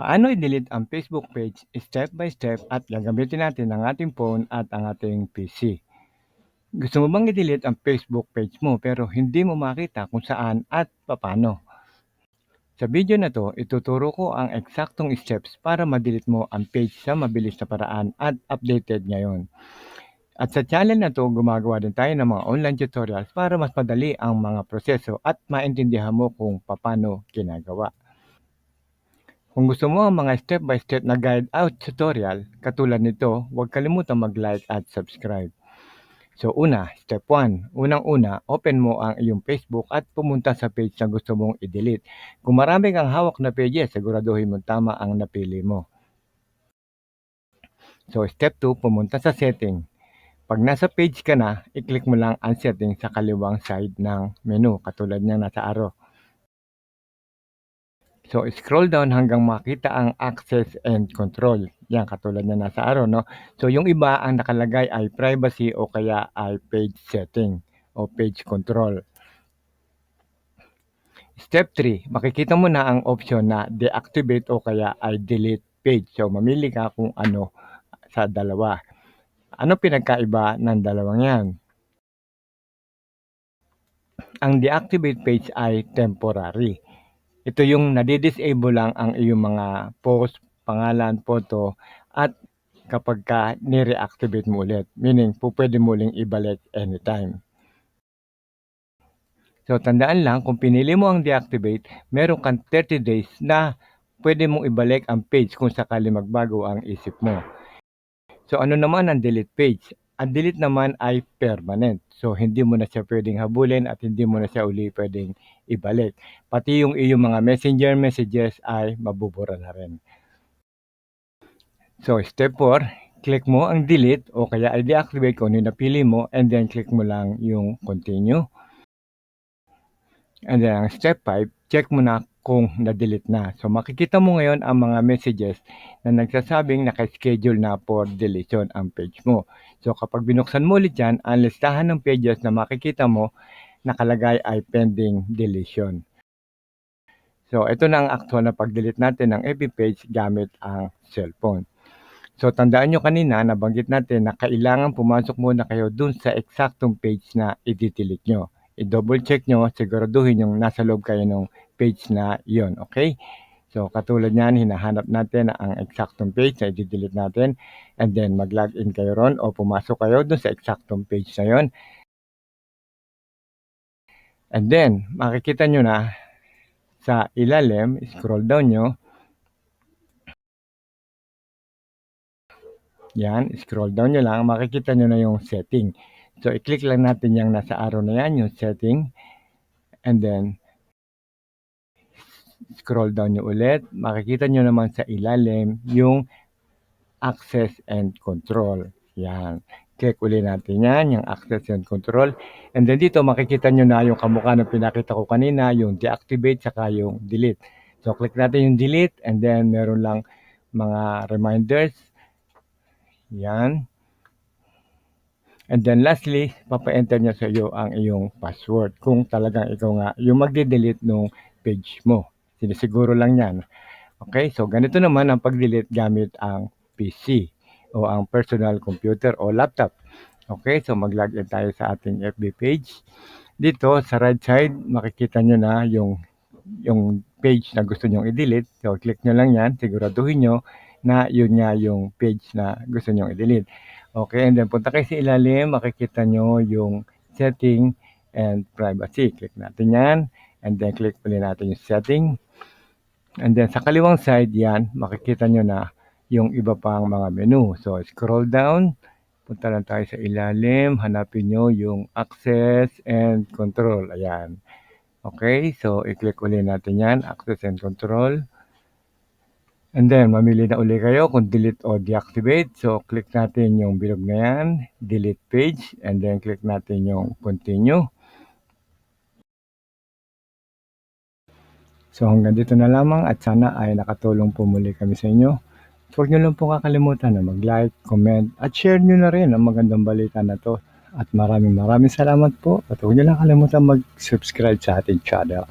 Paano i-delete ang Facebook page step by step at gagamitin natin ang ating phone at ang ating PC? Gusto mo bang i-delete ang Facebook page mo pero hindi mo makita kung saan at paano? Sa video na to, ituturo ko ang eksaktong steps para ma-delete mo ang page sa mabilis na paraan at updated ngayon. At sa channel na to, gumagawa din tayo ng mga online tutorials para mas madali ang mga proseso at maintindihan mo kung paano ginagawa. Kung gusto mo ang mga step-by-step na guide out tutorial katulad nito, huwag kalimutan mag-like at subscribe. So una, step 1. Unang-una, open mo ang iyong Facebook at pumunta sa page na gusto mong i-delete. Kung marami kang hawak na pages, siguraduhin mo tama ang napili mo. So step 2, pumunta sa setting. Pag nasa page ka na, i-click mo lang ang setting sa kaliwang side ng menu katulad ng nasa arrow. So, scroll down hanggang makita ang access and control. Yan, katulad na nasa araw, no? So, yung iba, ang nakalagay ay privacy o kaya ay page setting o page control. Step 3, makikita mo na ang option na deactivate o kaya ay delete page. So, mamili ka kung ano sa dalawa. Ano pinagkaiba ng dalawang yan? Ang deactivate page ay temporary ito yung nadi-disable lang ang iyong mga post, pangalan, photo at kapag ka ni-reactivate mo ulit. Meaning, po pwede mo uling ibalik anytime. So, tandaan lang, kung pinili mo ang deactivate, meron kang 30 days na pwede mong ibalik ang page kung sakali magbago ang isip mo. So, ano naman ang delete page? Ang delete naman ay permanent. So, hindi mo na siya pwedeng habulin at hindi mo na siya uli pwedeng ibalik. Pati yung iyong mga messenger messages ay mabubura na rin. So, step 4, click mo ang delete o kaya ay deactivate kung ano yung napili mo and then click mo lang yung continue. And then, step 5, check mo na kung na-delete na. So, makikita mo ngayon ang mga messages na nagsasabing naka-schedule na for deletion ang page mo. So kapag binuksan mo ulit yan, ang listahan ng pages na makikita mo nakalagay ay pending deletion. So ito na ang actual na pag-delete natin ng FB page gamit ang cellphone. So tandaan nyo kanina, nabanggit natin na kailangan pumasok muna kayo dun sa eksaktong page na i-delete nyo. I-double check nyo, siguraduhin yung nasa loob kayo ng page na yon okay? So katulad niyan, hinahanap natin ang eksaktong page na i-delete natin and then mag-login kayo ron o pumasok kayo dun sa eksaktong page na yon. And then, makikita nyo na sa ilalim, scroll down nyo. Yan, scroll down nyo lang, makikita nyo na yung setting. So, i-click lang natin yung nasa arrow na yan, yung setting. And then, scroll down nyo ulit, makikita nyo naman sa ilalim yung access and control. Yan. Click ulit natin yan, yung access and control. And then dito makikita nyo na yung kamukha ng pinakita ko kanina, yung deactivate saka yung delete. So click natin yung delete and then meron lang mga reminders. Yan. And then lastly, papa-enter niya sa iyo ang iyong password kung talagang ikaw nga yung magde-delete nung page mo. Sinisiguro lang yan. Okay, so ganito naman ang pag-delete gamit ang PC o ang personal computer o laptop. Okay, so mag-login tayo sa ating FB page. Dito sa right side, makikita nyo na yung yung page na gusto nyo i-delete. So, click nyo lang yan. Siguraduhin nyo na yun nga yung page na gusto nyo i-delete. Okay, and then punta kayo sa ilalim, makikita nyo yung setting and privacy. Click natin yan. And then click ulit natin yung setting. And then sa kaliwang side yan, makikita nyo na yung iba pang mga menu. So scroll down, punta lang tayo sa ilalim, hanapin nyo yung access and control. Ayan. Okay, so i-click ulit natin yan, access and control. And then, mamili na uli kayo kung delete o deactivate. So, click natin yung bilog na yan, delete page, and then click natin yung continue. So hanggang dito na lamang at sana ay nakatulong po muli kami sa inyo. Huwag nyo lang po kakalimutan na mag-like, comment at share nyo na rin ang magandang balita na to. At maraming maraming salamat po at huwag nyo lang kalimutan mag-subscribe sa ating channel.